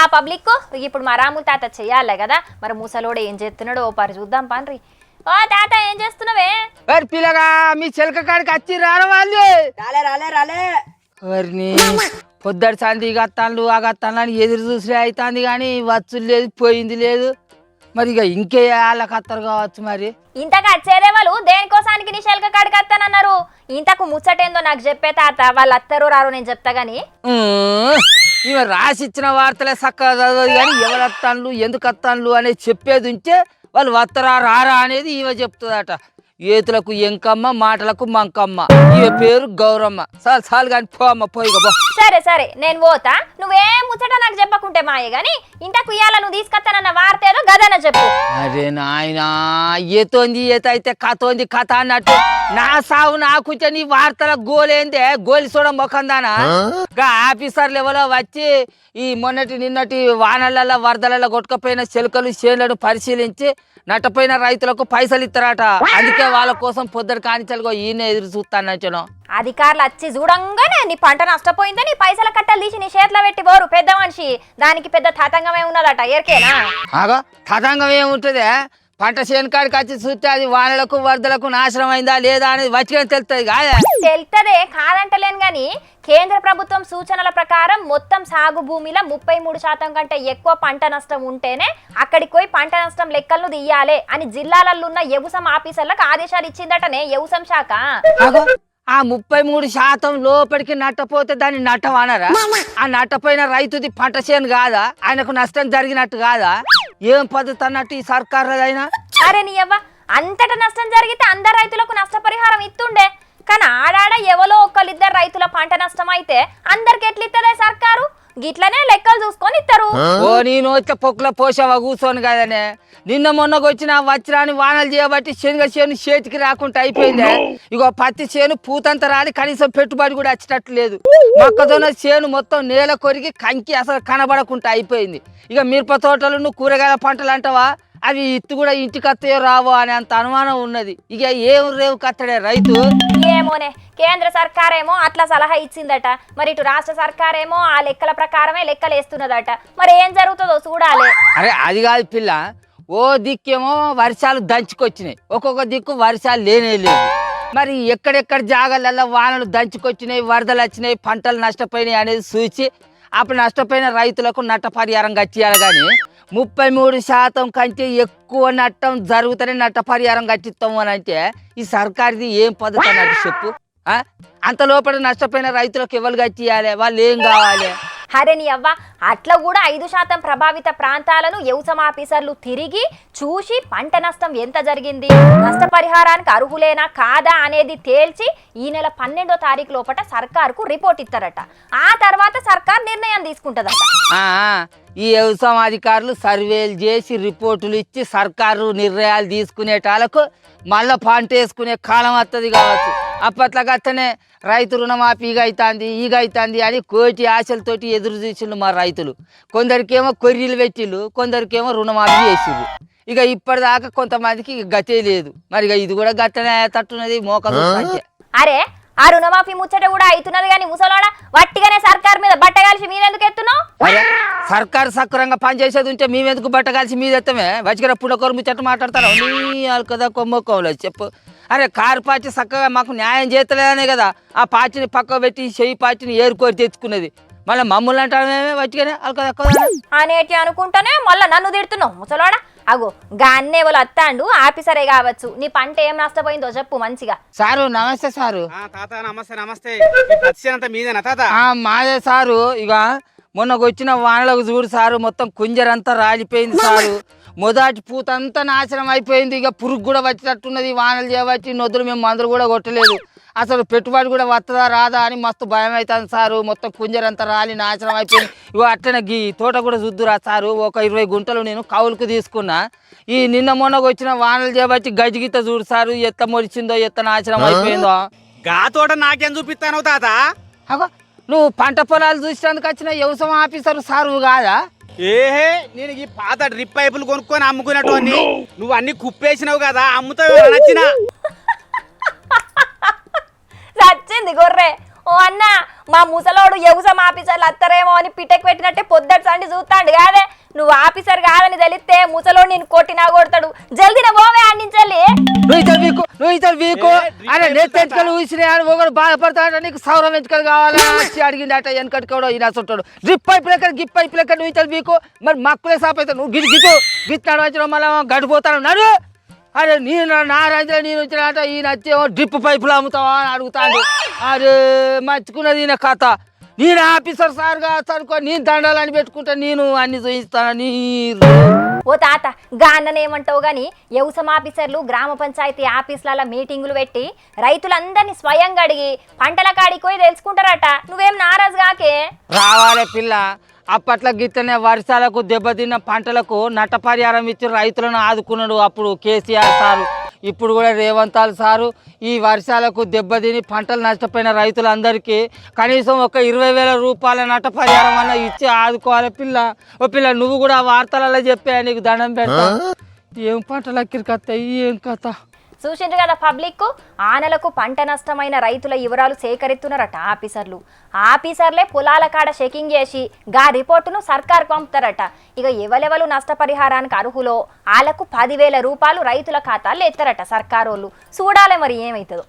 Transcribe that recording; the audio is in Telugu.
ఆ పబ్లిక్ ఇప్పుడు మా రాముల తాత చెయ్యాలే కదా. మరి ముసలోడు ఏం చేస్తున్నాడో ఓ పరి చూద్దాం పాన్రి ఓ తాత ఏం చేస్తున్నావే? మరి పిల్లగా మీ చిలక కాడికి వచ్చి వాళ్ళు. రాలే రాలే రాలే. వారిని పొద్దటి సంది గత్తాన్లు ఆ గత్తాన్లు అని ఎదురు చూసి అవుతుంది కానీ వచ్చు లేదు పోయింది లేదు. మరి ఇక ఇంకే వాళ్ళకి అత్తరు కావచ్చు మరి. ఇంతకు వచ్చేదే వాళ్ళు? దేనికోసానికి నీ శెల్క కాడికి వస్తానన్నారు ఇంతకు ముచ్చటేందో నాకు చెప్పే తాత వాళ్ళు అత్తరు రారు నేను చెప్తా గాని. ఈమె రాసిచ్చిన వార్తలే చక్కగా చదవదు కానీ ఎవరు వత్తాన్లు ఎందుకు వత్తాన్లు అనేది చెప్పేది ఉంటే వాళ్ళు వత్తరా రారా అనేది ఈమె చెప్తుందట. ఏతులకు ఎంకమ్మ మాటలకు మంకమ్మ. ఈమె పేరు గౌరమ్మ. చాలు చాలు కానీ పో అమ్మ పోయి పో. సరే సరే నేను పోతా. నువ్వేం ముచ్చట నాకు చెప్పకుంటే మాయ గాని ఇంతకు ఇయ్యాల నువ్వు తీసుకొస్తానన్న వార్త ఏదో గదన చెప్పు. అరే నాయనా ఏతోంది ఏత అయితే కథోంది కథ అన్నట్టు. నా సావు నాకు నీ వార్తల గోలేందే గోలి చూడ మొకందానా గా ఆఫీసర్ లెవెల్ వచ్చి ఈ మొన్నటి నిన్నటి వానలలో వరదలలో కొట్టుకపోయిన చెలుకలు చేనులను పరిశీలించి నట్టపోయిన రైతులకు పైసలు ఇస్తారట అందుకే వాళ్ళ కోసం పొద్దున కానిచలుగో ఈయన ఎదురు చూస్తాను అధికారులు వచ్చి చూడంగానే నీ పంట నష్టపోయిందే నీ పైసల కట్టలు తీసి నీ చేతిలో పెట్టి పోరు పెద్ద మనిషి. దానికి పెద్ద తతంగమే ఉన్నదట ఎరికేనా ఆగా తదంగం ఏముంటుంది? పంట వచ్చి చూస్తే అది వానలకు వరదలకు నాశనం అయిందా లేదా అనేది వచ్చిగా తెలుస్తుంది కాదే? తెలుస్తదే కాదంటలేను గాని కేంద్ర ప్రభుత్వం సూచనల ప్రకారం మొత్తం సాగు భూమిలో ముప్పై మూడు శాతం కంటే ఎక్కువ పంట నష్టం ఉంటేనే అక్కడికి పోయి పంట నష్టం లెక్కలను తీయాలి అని జిల్లాలలో ఉన్న వ్యవసాయ ఆఫీసర్లకు ఆదేశాలు ఇచ్చిందటనే వ్యవసాయ శాఖ. ఆ ముప్పై మూడు శాతం లోపలికి నట్టపోతే దాన్ని నట్టమనరా ఆ నట్టపోయిన రైతుది పంట చేను కాదా? ఆయనకు నష్టం జరిగినట్టు కాదా? ఏం పద్ధతి అన్నట్టు ఈ సర్కారులదైనా? అరే నీ అవ్వ అంతట నష్టం జరిగితే అందరు రైతులకు నష్టపరిహారం ఇస్తుండే కానీ ఆడాడ ఎవలో ఒకళ్ళిద్దరు రైతుల పంట నష్టం అయితే అందరికి ఎట్లిత్తదే సర్కారు? గిట్లనే లెక్కలు చూసుకొని ఇస్తారు ఓ నేను వచ్చే పొక్కుల పోసావా? కూర్చోను కదనే నిన్న మొన్నకు వచ్చిన వచ్చిరాని వానలు చేయబట్టి శనగ చేను చేతికి రాకుండా అయిపోయిందే. ఇగో పత్తి చేను పూతంత రాలి కనీసం పెట్టుబడి కూడా వచ్చేటట్టు లేదు. మొక్కజొన్న చేను మొత్తం నేల కొరిగి కంకి అసలు కనబడకుండా అయిపోయింది. ఇక మిరప తోటలు కూరగాయల పంటలు అంటావా? అవి ఇత్తు కూడా ఇంటికి వస్తాయో రావో అనే అంత అనుమానం ఉన్నది. ఇక ఏం రేవు కత్తడే రైతు? ఏమోనే కేంద్ర సర్కారేమో అట్లా సలహా ఇచ్చిందట. మరి ఇటు రాష్ట్ర సర్కారేమో ఆ లెక్కల ప్రకారమే లెక్కలు వేస్తున్నదట. మరి ఏం జరుగుతుందో చూడాలి. అరే అది కాదు పిల్ల. ఓ దిక్కేమో వర్షాలు దంచుకొచ్చినాయి. ఒక్కొక్క దిక్కు వర్షాలు లేనే లేవు. మరి ఎక్కడెక్కడ జాగాలల్లో వానలు దంచుకొచ్చినాయి వరదలు వచ్చినాయి పంటలు నష్టపోయినాయి అనేది చూసి అప్పుడు నష్టపోయిన రైతులకు నట్టపరిహారం కట్టియాలి కానీ ముప్పై మూడు శాతం కంటే ఎక్కువ నట్టం జరుగుతూనే నట్టపరిహారం కట్టిస్తాము అని అంటే ఈ సర్కార్ది ఏం పద్ధతి అన్నట్టు చెప్పు? అంత లోపల నష్టపోయిన రైతులకు ఎవరు కట్టియాలి? వాళ్ళు ఏం కావాలి? అరే నీ అవ్వ అట్లా కూడా ఐదు శాతం ప్రభావిత ప్రాంతాలను వ్యవసాయ ఆఫీసర్లు తిరిగి చూసి పంట నష్టం ఎంత జరిగింది? నష్టపరిహారానికి అర్హులేనా కాదా అనేది తేల్చి ఈ నెల పన్నెండో తారీఖు లోపల సర్కారుకు రిపోర్ట్ ఇస్తారట. ఆ తర్వాత సర్కార్ నిర్ణయం తీసుకుంటదట. ఈ వ్యవసాయ అధికారులు సర్వేలు చేసి రిపోర్టులు ఇచ్చి సర్కారు నిర్ణయాలు తీసుకునేటాలకు మళ్ళా పంట వేసుకునే కాలం వస్తుంది కావచ్చు. అప్పట్లో అతనే రైతు రుణమాఫీ ఈగ అవుతుంది ఈగ అవుతుంది అని కోటి ఆశలతోటి ఎదురు చూసిండు మా రైతులు. కొందరికేమో కొర్రీలు పెట్టిళ్ళు కొందరికేమో రుణమాఫీ చేసిండ్రు. ఇక ఇప్పటిదాకా కొంతమందికి గతే లేదు. మరి ఇక ఇది కూడా గట్టనే తట్టున్నది మోకలు అరే ఆ రుణమాఫీ ముచ్చట కూడా అవుతున్నది కానీ ముసలోడా వట్టిగానే సర్కార్ మీద బట్ట కలిసి మీరెందుకు ఎత్తున్నావు? సర్కారు సక్రంగా పనిచేసేది ఉంటే మేమెందుకు బట్ట కలిసి మీద ఎత్తమే? వచ్చిన పుడకొరు ముచ్చట మాట్లాడతారు? నీ కదా కొమ్మకోలేదు చెప్పు. అరే కారు పార్టీ చక్కగా మాకు న్యాయం చేస్తలేదనే కదా ఆ పార్టీని పక్క పెట్టి చెయ్యి పార్టీని ఏరుకోరి తెచ్చుకున్నది. మళ్ళీ మమ్మల్ని అంటామే వచ్చిగానే అల్కదా అనేటి అనుకుంటానే మళ్ళా నన్ను తిడుతున్నావు ముసలోడా? అగో గాన్నే వాళ్ళు అత్తాండు ఆఫీసరే కావచ్చు. నీ పంట ఏం నష్టపోయిందో చెప్పు మంచిగా. సారు నమస్తే సారు. ఆ తాత నమస్తే నమస్తే. ఈ పచ్చి అంతా మీదేనా తాత? ఆ, మాదే సారు. ఇక మొన్నకు వచ్చిన వానలకు చూడు సారు మొత్తం కుంజరంతా రాలిపోయింది సారు. మొదటి పూత అంతా నాశనం అయిపోయింది. ఇక పురుగు కూడా వచ్చేటట్టున్నది వానలు చేయబట్టి నొద్దులు మేము మందులు కూడా కొట్టలేదు. అసలు పెట్టుబడి కూడా వస్తుందా రాదా అని మస్తు భయం అవుతుంది సారు. మొత్తం కుంజరంతా రాలి నాశనం అయిపోయింది. ఇగో అట్లనే గీ తోట కూడా చూద్దురా సారు. ఒక ఇరవై గుంటలు నేను కౌలుకు తీసుకున్నా. ఈ నిన్న మొన్నకు వచ్చిన వానలు చేయబట్టి గజిగిత చూడు సారు ఎత్త మొలిచిందో ఎత్త నాశనం అయిపోయిందో. గా తోట నాకేం చూపిస్తాను తాత? అగో నువ్వు పంట పొలాలు చూసినందుకు వచ్చిన వ్యవసాయ ఆఫీసర్ సారు కాదా? ఏహే నేను ఈ పాత డ్రిప్ పైపులు కొనుక్కొని అమ్ముకునేటో నువ్వు అన్ని కుప్పేసినావు కదా అమ్ముతావు నచ్చిన చచ్చింది గొర్రె. ఓ అన్న మా ముసలోడు ఎగుసం ఆఫీసర్లు అత్తరేమో అని పిట్టకి పెట్టినట్టే పొద్దటి సండి చూస్తాడు కాదే. నువ్వు ఆఫీసర్ కాదని తెలిస్తే ముసలోడు నేను కొట్టినా కొడతాడు జల్దిన పోవే అందించాలి నువ్వు ఇతరు వీకు నువ్వు ఇతరు వీకు. ఏ, డ్రిప్ అరే ఎప్పుడు నెత్తి ఎంచుకలు ఊసినాయి అని ఒకడు బాధపడతాడు నీకు సౌరం ఎంచుకలు కావాలా? వచ్చి అడిగిండట వెనకట్టుకోవడం ఈయన అసంటాడు డ్రిప్ పైపు లెక్క గిప్ పైపు లెక్క నువ్వు ఇతరు వీకు. మరి మక్కులే సాప్ అవుతావు నువ్వు గిట్ గిట్టు గిట్ నడవచ్చడం మళ్ళీ గడిపోతాను నడు అరే నేను నా నేను వచ్చినట ఈయన వచ్చేమో డ్రిప్ పైపులు అమ్ముతావా అని అడుగుతాడు. అరే మర్చుకున్నది ఈయన కథ. నేను ఆఫీసర్ సార్గా సరుకో నేను దండాలని పెట్టుకుంటా నేను అన్ని చూపిస్తాను నీరు. ఓ తాత గాన్నని ఏమంటావు గాని వ్యవసాయ ఆఫీసర్లు గ్రామ పంచాయతీ ఆఫీసుల మీటింగులు పెట్టి రైతులందరినీ స్వయంగా అడిగి పంటల కాడికి పోయి తెలుసుకుంటారట. నువ్వేం నారాజు కాకే? రావాలి పిల్ల. అప్పట్లో గిత్తనే వర్షాలకు దెబ్బతిన్న పంటలకు నట్టపరిహారం ఇచ్చి రైతులను ఆదుకున్నాడు అప్పుడు కేసీఆర్ సారు. ఇప్పుడు కూడా రేవంతాల్ సారు ఈ వర్షాలకు దెబ్బతిని పంటలు నష్టపోయిన రైతులందరికీ కనీసం ఒక ఇరవై వేల రూపాయల నట్టపరిహారం అన్న ఇచ్చి ఆదుకోవాలి పిల్ల. ఓ పిల్ల నువ్వు కూడా వార్తలలో చెప్పా నీకు దండం పెడతా. ఏం పంటలు అక్కిరికత్తాయి ఏం కథ? చూసిండ్రు కదా పబ్లిక్కు? ఆనలకు పంట నష్టమైన రైతుల వివరాలు సేకరిస్తున్నారట ఆఫీసర్లు. ఆఫీసర్లే పొలాల కాడ చెకింగ్ చేసి గా రిపోర్టును సర్కార్ పంపుతారట. ఇక ఎవలెవలు నష్టపరిహారానికి అర్హులో? వాళ్ళకు పదివేల రూపాయలు రైతుల ఖాతాలు ఎత్తారట సర్కారోళ్ళు. చూడాలి మరి ఏమవుతుందో